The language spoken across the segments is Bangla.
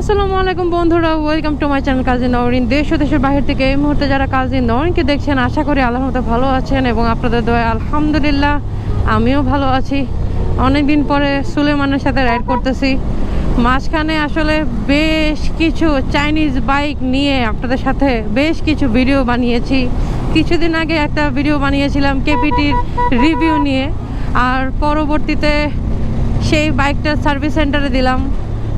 আসসালামু আলাইকুম বন্ধুরা welcome to my channel Kazi Nowrin দেশ দেশের বাহির থেকে এই মুহূর্তে যারা কাজী নওরিনকে দেখছেন, আশা করি আল্লাহর মতো ভালো আছেন এবং আপনাদের দয়া আলহামদুলিল্লাহ, আমিও ভালো আছি। অনেক দিন পরে সুলেমানের সাথে রাইড করতেছি। মাঝখানে আসলে বেশ কিছু চাইনিজ বাইক নিয়ে আপনাদের সাথে বেশ কিছু ভিডিও বানিয়েছি। কিছুদিন আগে একটা ভিডিও বানিয়েছিলাম কেপিটির রিভিউ নিয়ে। আর পরবর্তীতে সেই বাইকটা সার্ভিস সেন্টারে দিলাম।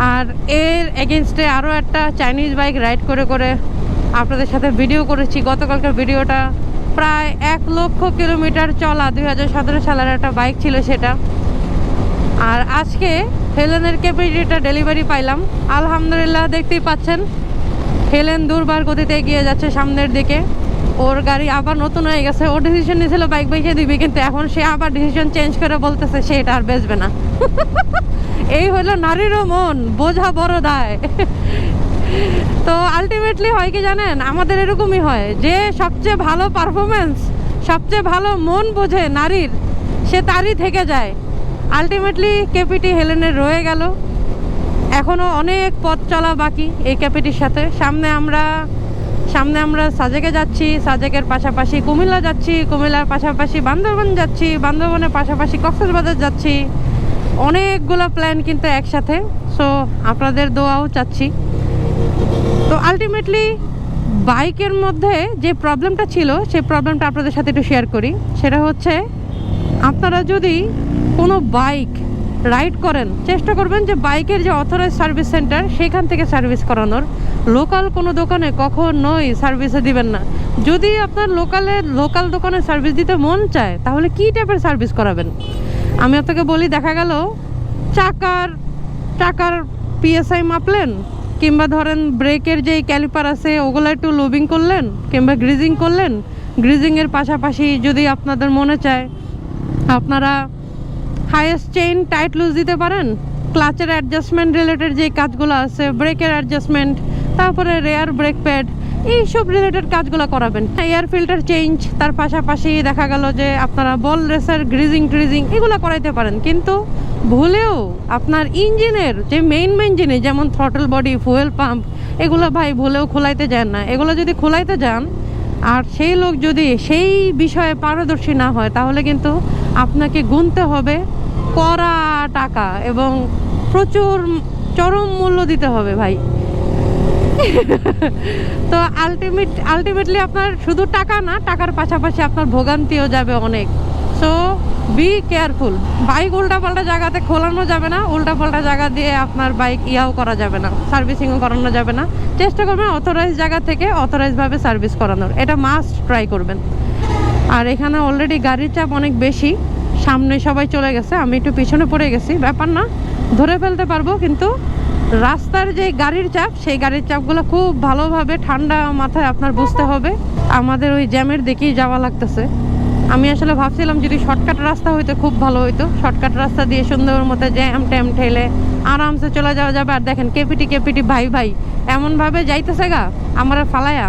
আর এর এগেনস্টে আরও একটা চাইনিজ বাইক রাইড করে করে আপনাদের সাথে ভিডিও করেছি। গতকালকার ভিডিওটা প্রায় এক লক্ষ কিলোমিটার চলা, দুই হাজার সতেরো সালের একটা বাইক ছিল সেটা। আর আজকে হেলেনের ক্যাপিটিটা ডেলিভারি পাইলাম। আলহামদুলিল্লাহ, দেখতেই পাচ্ছেন, হেলেন দুর্বার গতিতে এগিয়ে যাচ্ছে সামনের দিকে। ওর গাড়ি আবার নতুন হয়ে গেছে, ও ডিসিশন নিয়েছিল বাইক বেঁচে দিবি, কিন্তু এখন সে আবার ডিসিশন চেঞ্জ করে বলতেছে সে এটা আর বেচবে না। এই হলো নারীরও মন, বোঝা বড় দায়। তো আলটিমেটলি হয় কি জানেন, আমাদের এরকমই হয়, যে সবচেয়ে ভালো পারফরমেন্স সবচেয়ে ভালো মন বোঝে নারীর, সে তারই থেকে যায়। আলটিমেটলি কেপিটি হেলেনের রয়ে গেল। এখনও অনেক পথ চলা বাকি এই ক্যাপিটির সাথে। সামনে আমরা সামনে আমরা সাজেকে যাচ্ছি, সাজেকের পাশাপাশি কুমিল্লা যাচ্ছি, কুমিল্লার পাশাপাশি বান্দরবান যাচ্ছি, বান্দরবানের পাশাপাশি কক্সবাজার যাচ্ছি। অনেকগুলো প্ল্যান কিন্তু একসাথে সো আপনাদের দোয়াও চাচ্ছি। তো আলটিমেটলি বাইকের মধ্যে যে প্রবলেমটা ছিল, সেই প্রবলেমটা আপনাদের সাথে একটু শেয়ার করি। সেটা হচ্ছে, আপনারা যদি কোনো বাইক রাইড করেন, চেষ্টা করবেন যে বাইকের যে অথরাইজ সার্ভিস সেন্টার সেখান থেকে সার্ভিস করানোর। লোকাল কোনো দোকানে কখনোই সার্ভিসে দিবেন না। যদি আপনার লোকালে লোকাল দোকানে সার্ভিস দিতে মন চায়, তাহলে কী টাইপের সার্ভিস করাবেন? আমি আপনাকে বলি, দেখা গেল, চাকার চাকার পিএসআই মাপলেন, কিংবা ধরেন ব্রেকের যে ক্যালিপার আছে, ওগুলো একটু লোবিং করলেন, কিংবা গ্রিজিং করলেন। গ্রিজিংয়ের পাশাপাশি যদি আপনাদের মনে চায়, আপনারা চেইন টাইট লুজ দিতে পারেন। ক্লাচের অ্যাডজাস্টমেন্ট রিলেটেড যে কাজগুলো আছে, ব্রেকের অ্যাডজাস্টমেন্ট তারপরে রেয়ার ব্রেক প্যাড এইসব রিলেটেড কাজগুলো করাবেন। এয়ার ফিল্টার চেঞ্জ তার পাশাপাশি দেখা গেল যে আপনারা বল রেসার গ্রিজিং ট্রিজিং এগুলো করাইতে পারেন। কিন্তু ভুলেও আপনার ইঞ্জিনের যে মেইন মেইন জিনিস, যেমন থ্রটল বডি ফুয়েল পাম্প এগুলো ভাই ভুলেও খোলাইতে যান না। এগুলো যদি খোলাইতে যান, আর সেই লোক যদি সেই বিষয়ে পারদর্শী না হয়, তাহলে কিন্তু আপনাকে গুনতে হবে। কড়া টাকা এবং প্রচুর চরম মূল্য দিতে হবে ভাই। তো আলটিমেট আলটিমেটলি আপনার শুধু টাকা না, টাকার পাশাপাশি আপনার ভোগান্তিও যাবে অনেক। সো বি কেয়ারফুল বাইক উল্টাপাল্টা জায়গাতে খোলানো যাবে না, উল্টাপাল্টা জায়গা দিয়ে আপনার বাইক ইয়াও করা যাবে না সার্ভিসিংও করানো যাবে না। চেষ্টা করবেন অথরাইজ জায়গা থেকে অথরাইজভাবে সার্ভিস করানোর। এটা মাস্ট ট্রাই করবেন। আর এখানে অলরেডি গাড়ির চাপ অনেক বেশি। সামনে সবাই চলে গেছে, আমি একটু পিছনে পড়ে গেছি। ব্যাপার না, ধরে ফেলতে পারব, কিন্তু রাস্তার যে গাড়ির চাপ, সেই গাড়ির চাপগুলো খুব ভালোভাবে ঠান্ডা মাথায় আপনার বুঝতে হবে। আমাদের ওই জ্যামের দিকেই যাওয়া লাগতেছে। আমি আসলে ভাবছিলাম যদি শর্টকাট রাস্তা হইতো খুব ভালো হইতো। শর্টকাট রাস্তা দিয়ে সুন্দর মতো জ্যাম ট্যাম ঠেলে আরামসে চলে যাওয়া যাবে। আর দেখেন, কেপিটি কেপিটি ভাই ভাই, এমনভাবে যাইতেছে গা, আমার ফালায়া।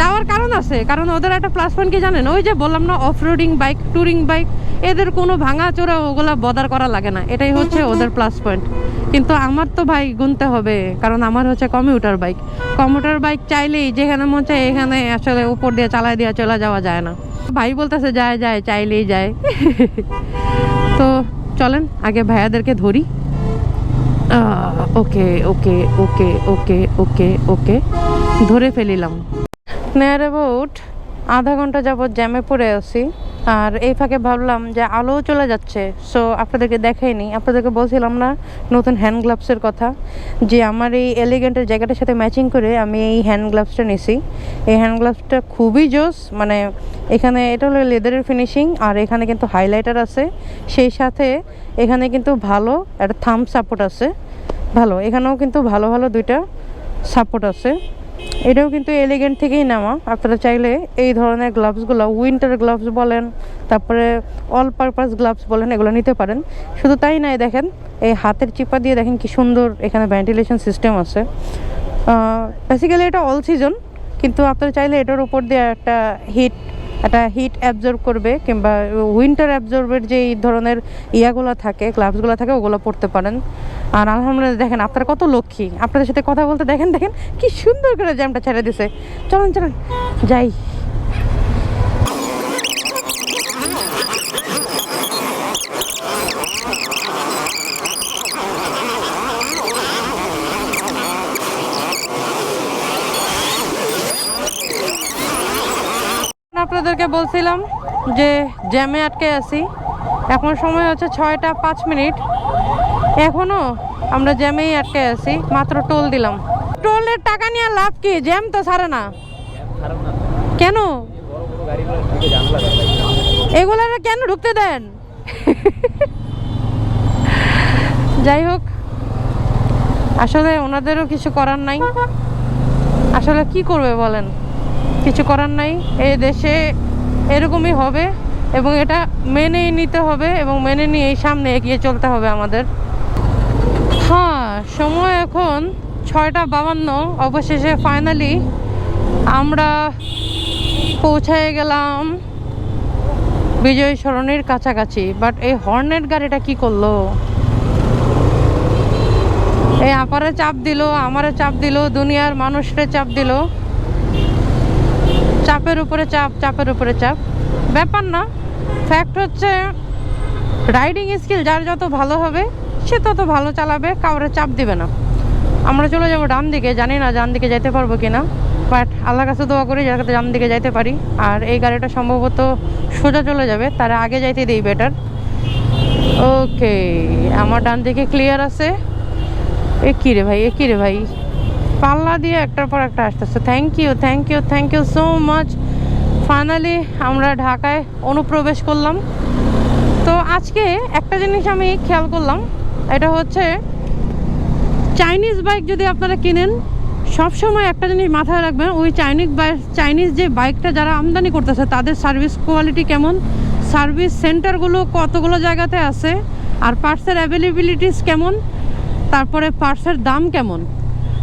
যাওয়ার কারণ আছে কারণ ওদের একটা প্লাস পয়েন্ট কি জানেন? ওই যে বললাম না off roading bike touring bike এদের কোনো ভাঙা চোরা ওগুলা বদার করা লাগে না। এটাই হচ্ছে ওদের প্লাস পয়েন্ট কিন্তু আমার তো ভাই গুনতে হবে কারণ আমার হচ্ছে কমিউটার বাইক কমিউটার বাইক চাইলেই যেখানে মন চায় এখানে আসলে উপর দিয়ে চালায় দিয়ে চলে যাওয়া যায় না। ভাই বলতেছে যায় যায় চাইলেই যায়। তো চলেন আগে ভাইয়াদেরকে ধরি। ওকে ওকে ওকে ওকে ওকে ওকে। ধরে ফেলিলাম। নেয়ার অ্যাবাউট আধা ঘণ্টা যাবৎ জ্যামে পড়ে আছি। আর এই ফাঁকে ভাবলাম যে আলো চলে যাচ্ছে। সো আপনাদেরকে দেখাইনি, আপনাদেরকে বলছিলাম না, নতুন হ্যান্ড গ্লাভসের কথা। যে আমার এই এলিগেন্টের জায়গাটার সাথে ম্যাচিং করে আমি এই হ্যান্ড গ্লাভসটা নিছি। এই হ্যান্ড গ্লাভসটা খুবই জোস মানে এখানে এটা হলো লেদারের ফিনিশিং আর এখানে কিন্তু হাইলাইটার আছে। সেই সাথে এখানে কিন্তু ভালো একটা থাম সাপোর্ট আছে। ভালো, এখানেও কিন্তু ভালো ভালো দুইটা সাপোর্ট আছে। এটাও কিন্তু এলিগেন্ট থেকেই নেওয়া। আপনারা চাইলে এই ধরনের গ্লাভসগুলো উইন্টার গ্লাভস বলেন, তারপরে অল পারপাস গ্লাভস বলেন, এগুলো নিতে পারেন। শুধু তাই নয়, দেখেন, এই হাতের চিপা দিয়ে দেখেন কি সুন্দর এখানে ভেন্টিলেশন সিস্টেম আছে। বেসিক্যালি এটা অল সিজন কিন্তু আপনারা চাইলে এটার উপর দিয়ে একটা হিট এটা হিট অ্যাবজর্ব করবে কিংবা উইন্টার অ্যাবজর্বের যে এই ধরনের ইয়াগুলো থাকে গ্লাভসগুলো থাকে, ওগুলো পরতে পারেন। আর আলহামদুলিল্লাহ দেখেন, আপনার কত লক্ষ্মী। আপনাদের সাথে কথা বলতে দেখেন দেখেন কি সুন্দর করে জ্যামটা ছেড়ে দিছে। চলুন চলুন। যাই। আপনাদেরকে বলছিলাম যে জ্যামে আটকে আছি। এখন সময় হচ্ছে ছয়টা পাঁচ মিনিট। এখনও আমরা জ্যামেই আটকে আছি, মাত্র টোল দিলাম। টোলের টাকা নিয়ে লাভ কি? জ্যাম তো ছাড়ে না। কেন? এগুলার কেন ঢুকতে দেন? যাই হোক, আসলে ওনাদেরও কিছু করার নাই। আসলে কি করবে বলেন? কিছু করার নাই। এই দেশে এরকমই হবে এবং এটা মেনেই নিতে হবে এবং মেনে নিয়ে এই সামনে এগিয়ে চলতে হবে আমাদের। হ্যাঁ সময় এখন ছয়টা বাবান্ন, অবশেষে ফাইনালি আমরা পৌঁছায় গেলাম বিজয় সরণির কাছাকাছি। বাট এই হর্নেট গাড়িটা কি করল? এই আপারে চাপ দিল, আমারে চাপ দিল, দুনিয়ার মানুষরে চাপ দিল। চাপের উপরে চাপ, চাপের উপরে চাপ। ব্যাপার না। ফ্যাক্ট হচ্ছে রাইডিং স্কিল যার যত ভালো হবে, সে তত ভালো চালাবে, কাউরে চাপ দিবে না। আমরা চলে যাব ডান দিকে, জানি না ডান দিকে যেতে পারব কিনা বাট আল্লাহ কাছে দোয়া করি যাতে ডান দিকে যাইতে পারি। আর এই গাড়িটা সম্ভবত সোজা চলে যাবে, তার আগে যাইতে দিই বেটার ওকে আমার ডান দিকে ক্লিয়ার আছে। এ কী রে ভাই, এ কী রে ভাই? পাল্লা দিয়ে একটার পর একটা আসতেছে। Thank you thank you thank you so much finally আমরা ঢাকায় অনুপ্রবেশ করলাম। তো আজকে একটা জিনিস আমি খেয়াল করলাম, এটা হচ্ছে চাইনিজ বাইক যদি আপনারা কিনেন, সবসময় একটা জিনিস মাথায় রাখবেন, ওই চাইনিজ বাইক চাইনিজ যে বাইকটা যারা আমদানি করতেছে, তাদের সার্ভিস কোয়ালিটি কেমন? সার্ভিস সেন্টারগুলো কতগুলো জায়গাতে আছে? আর পার্টসের অ্যাভেলেবিলিটিস কেমন? তারপরে পার্টসের দাম কেমন?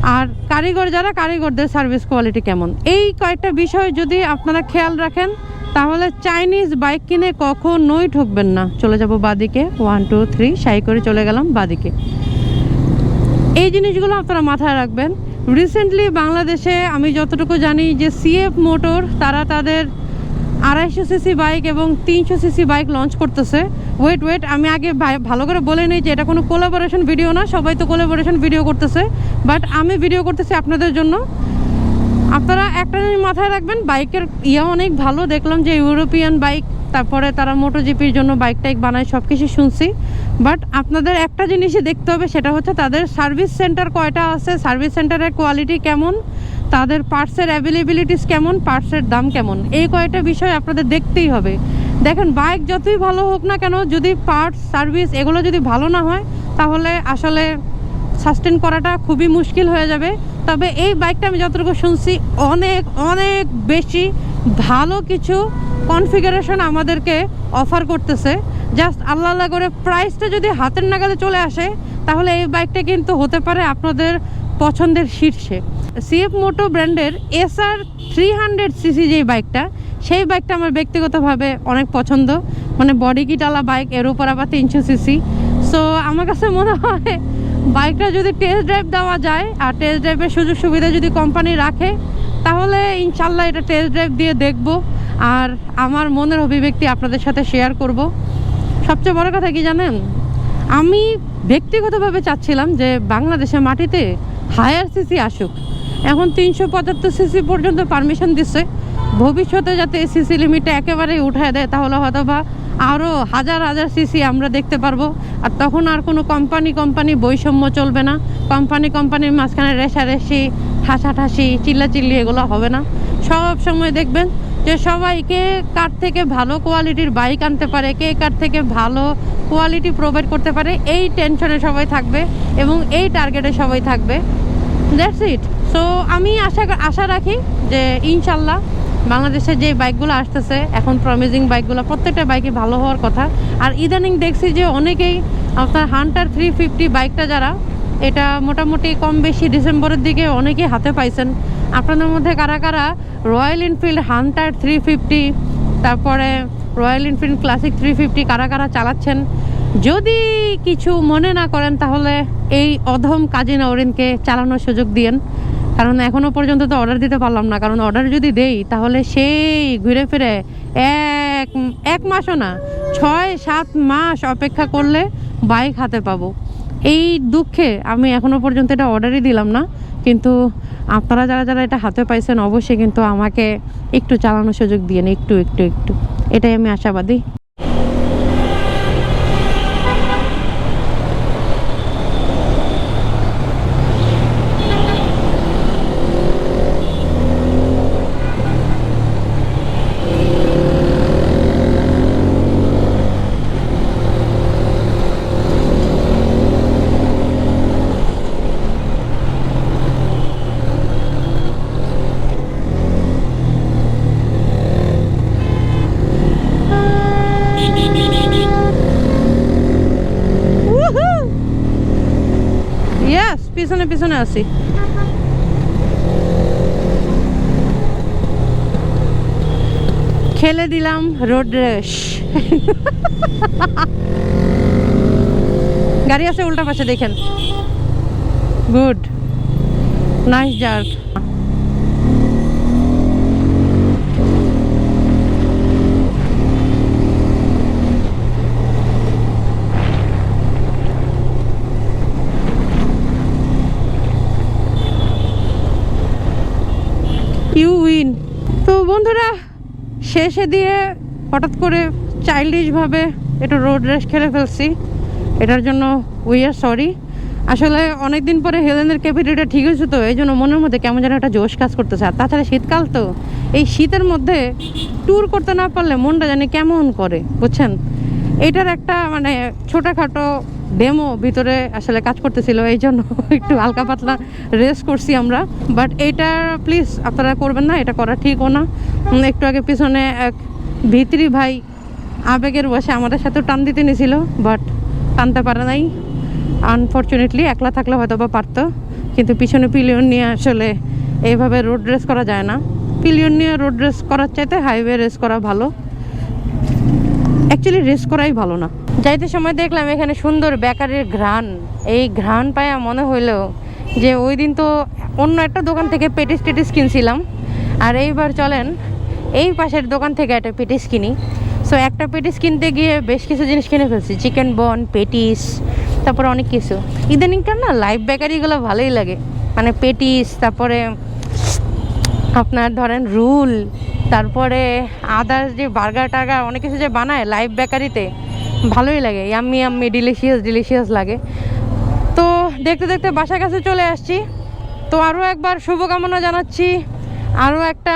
আর কারিগর যারা, কারিগরদের সার্ভিস কোয়ালিটি কেমন? এই কয়েকটা বিষয় যদি আপনারা খেয়াল রাখেন, তাহলে চাইনিজ বাইক কিনে কখনোই ঠকবেন না। চলে যাব বাদিকে। ওয়ান টু থ্রি সাই করে চলে গেলাম বাদিকে। এই জিনিসগুলো আপনারা মাথায় রাখবেন। রিসেন্টলি বাংলাদেশে আমি যতটুকু জানি যে সিএফ মোটর তারা তাদের আড়াইশো সিসি বাইক এবং তিনশো সিসি বাইক লঞ্চ করতেছে। ওয়েট ওয়েট আমি আগে ভালো করে বলে নিই যে এটা কোনো কোলাবোরেশন ভিডিও না, সবাই তো কোলাবোরেশন ভিডিও করতেছে। বাট আমি ভিডিও করতেছি আপনাদের জন্য। আপনারা একটা জিনিস মাথায় রাখবেন, বাইকের ইয়া অনেক ভালো। দেখলাম যে ইউরোপিয়ান বাইক, তারপরে তারা মোটো জিপির জন্য বাইক টাইক বানায় সব কিছু শুনছি। বাট আপনাদের একটা জিনিসই দেখতে হবে, সেটা হচ্ছে তাদের সার্ভিস সেন্টার কয়টা আছে সার্ভিস সেন্টারের কোয়ালিটি কেমন, তাদের পার্টসের অ্যাভেলেবিলিটিস কেমন পার্টসের দাম কেমন। এই কয়টা বিষয় আপনাদের দেখতেই হবে। দেখেন বাইক যতই ভালো হোক না কেন, যদি পার্টস সার্ভিস এগুলো যদি ভালো না হয়, তাহলে আসলে সাস্টেন করাটা খুবই মুশকিল হয়ে যাবে। তবে এই বাইকটা আমি যতটুকু শুনছি, অনেক অনেক বেশি ভালো কিছু কনফিগারেশন আমাদেরকে অফার করতেছে। জাস্ট আল্লাহ আল্লাহ করে প্রাইসটা যদি হাতের নাগালে চলে আসে, তাহলে এই বাইকটা কিন্তু হতে পারে আপনাদের পছন্দের শীর্ষে। সিএফ মোটো ব্র্যান্ডের S R three hundred CC যেই বাইকটা সেই বাইকটা আমার ব্যক্তিগতভাবে অনেক পছন্দ। মানে বডি কিটালা বাইক এর উপর আবার তিনশো সিসি সো আমার কাছে মনে হয় বাইকটা যদি টেস্ট ড্রাইভ দেওয়া যায়, আর টেস্ট ড্রাইভের সুযোগ সুবিধা যদি কোম্পানি রাখে, তাহলে ইনশাল্লাহ এটা টেস্ট ড্রাইভ দিয়ে দেখব। আর আমার মনের অভিব্যক্তি আপনাদের সাথে শেয়ার করব। সবচেয়ে বড় কথা কি জানেন? আমি ব্যক্তিগতভাবে চাচ্ছিলাম যে বাংলাদেশের মাটিতে হায়ার সিসি আসুক। এখন তিনশো পঁচাত্তর সিসি পর্যন্ত পারমিশন দিচ্ছে। ভবিষ্যতে যাতে সিসি লিমিটটা একেবারেই উঠায় দেয়, তাহলে হয়তো বা আরও হাজার হাজার সিসি আমরা দেখতে পারব। আর তখন আর কোনো কোম্পানি কোম্পানি বৈষম্য চলবে না। কোম্পানি কোম্পানির মাঝখানে রেশারেশি, ঠাসাঠাসি, চিল্লাচিল্লি এগুলো হবে না। সব সময় দেখবেন যে সবাইকে কার থেকে ভালো কোয়ালিটির বাইক আনতে পারে, কে কার থেকে ভালো কোয়ালিটি প্রোভাইড করতে পারে, এই টেনশনে সবাই থাকবে এবং এই টার্গেটে সবাই থাকবে। দ্যাটস ইট সো আমি আশা আশা রাখি যে ইনশাল্লাহ বাংলাদেশে যে বাইকগুলো আসতেছে, এখন প্রমিজিং বাইকগুলো, প্রত্যেকটা বাইকে ভালো হওয়ার কথা। আর ইদানিং দেখছি যে অনেকেই, আপনার হান্টার থ্রি ফিফটি বাইকটা যারা, এটা মোটামুটি কম বেশি ডিসেম্বরের দিকে অনেকেই হাতে পাইছেন। আপনাদের মধ্যে কারা কারা Royal Enfield Hunter three fifty তারপরে Royal Enfield Classic three fifty কারা কারা চালাচ্ছেন? যদি কিছু মনে না করেন, তাহলে এই অধম কাজী নওরিনকে চালানোর সুযোগ দিয়েন। কারণ এখনও পর্যন্ত তো অর্ডার দিতে পারলাম না। কারণ অর্ডার যদি দেই, তাহলে সেই ঘুরে ফিরে এক এক মাসও না, ছয়, সাত মাস অপেক্ষা করলে বাইক হাতে পাবো। এই দুঃখে আমি এখনও পর্যন্ত এটা অর্ডারই দিলাম না। কিন্তু আপনারা যারা যারা এটা হাতে পাইছেন, অবশ্যই কিন্তু আমাকে একটু চালানোর সুযোগ দিয়ে একটু একটু একটু। এটাই আমি আশাবাদী। পিছনে পিছনে আছি। খেলে দিলাম রোড রেস গাড়ি আছে, উল্টা পাশে দেখেন। Good. Nice jerk you win তো বন্ধুরা শেষে দিয়ে হঠাৎ করে চাইল্ডিশভাবে একটু রোড রেস খেলে ফেলছি। এটার জন্য উই আর সরি আসলে অনেক দিন পরে হেলেনের ক্যাপিটালটা ঠিক হয়েছে তো, এই জন্য মনের মধ্যে কেমন যেন একটা জোশ কাজ করতেছে। আর তাছাড়া শীতকাল তো, এই শীতের মধ্যে ট্যুর করতে না পারলে মনটা জানি কেমন করে, বুঝছেন? এটার একটা মানে ছোটোখাটো ডেমো ভিতরে আসলে কাজ করতেছিল এই জন্য একটু হালকা পাতলা রেস করছি আমরা। বাট এইটা প্লিজ আপনারা করবেন না, এটা করা ঠিকও না। একটু আগে পিছনে এক ভিতরি ভাই আবেগের বসে আমাদের সাথে টান দিতে নিয়েছিল বাট টানতে পারে নাই। আনফর্চুনেটলি একলা থাকলে হয়তো বা পারতো, কিন্তু পিছনে পিলিয়ন নিয়ে আসলে এইভাবে রোড রেস করা যায় না। পিলিয়ন নিয়ে রোড রেস করার চাইতে হাইওয়ে রেস করা ভালো। অ্যাকচুয়ালি রেস করাই ভালো না। যাইতে সময় দেখলাম এখানে সুন্দর বেকারির ঘ্রাণ। এই ঘ্রাণ পায়া মনে হইল যে ওই দিন তো অন্য একটা দোকান থেকে পেটিস টেটিস কিনছিলাম। আর এইবার চলেন, এই পাশের দোকান থেকে একটা পেটিস কিনি। সো একটা পেটিস কিনতে গিয়ে বেশ কিছু জিনিস কিনে ফেলছি। চিকেন বন পেটিস, তারপরে অনেক কিছু। ইদানিংকার না লাইভ বেকারিগুলো ভালোই লাগে। মানে পেটিস, তারপরে আপনার ধরেন রুল, তারপরে আদার্স যে বার্গার টার্গার, অনেক কিছু যে বানায় লাইভ বেকারিতে। ভালোই লাগে ইয়াম্মি ইয়াম্মি ডিলিশিয়াস ডিলিশিয়াস লাগে। তো দেখতে দেখতে বাসার কাছে চলে আসছি। তো আরও একবার শুভকামনা জানাচ্ছি। আরও একটা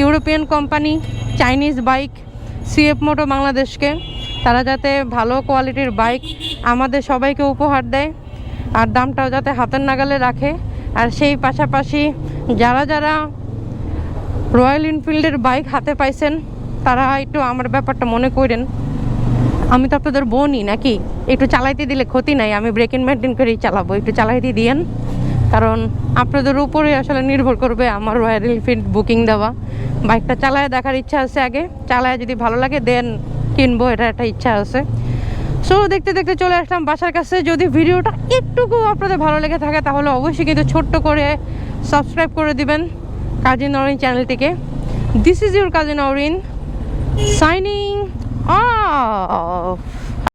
European company, Chinese bike CF moto বাংলাদেশকে। তারা যাতে ভালো কোয়ালিটির বাইক আমাদের সবাইকে উপহার দেয়, আর দামটাও যাতে হাতের নাগালে রাখে। আর সেই পাশাপাশি যারা যারা রয়্যাল এনফিল্ডের বাইক হাতে পাইছেন, তারা একটু আমার ব্যাপারটা মনে করেন। আমি তো আপনাদের বোনই নাকি? একটু চালাইতে দিলে ক্ষতি নাই, আমি ব্রেক মেনটেন করেই চালাবো। একটু চালাইতে দিয়েন। কারণ আপনাদের উপরে আসলে নির্ভর করবে আমার রয়্যাল এনফিল্ড বুকিং দেওয়া। বাইকটা চালায় দেখার ইচ্ছা আছে আগে। চালায় যদি ভালো লাগে দেন কিনবো, এটা একটা ইচ্ছা আছে। সো দেখতে দেখতে চলে আসলাম বাসার কাছে। যদি ভিডিওটা একটুকু আপনাদের ভালো লেগে থাকে, তাহলে অবশ্যই কিন্তু ছোট্ট করে সাবস্ক্রাইব করে দিবেন কাজিন নরিন চ্যানেলটিকে। This is your Kazi Nowrin signing off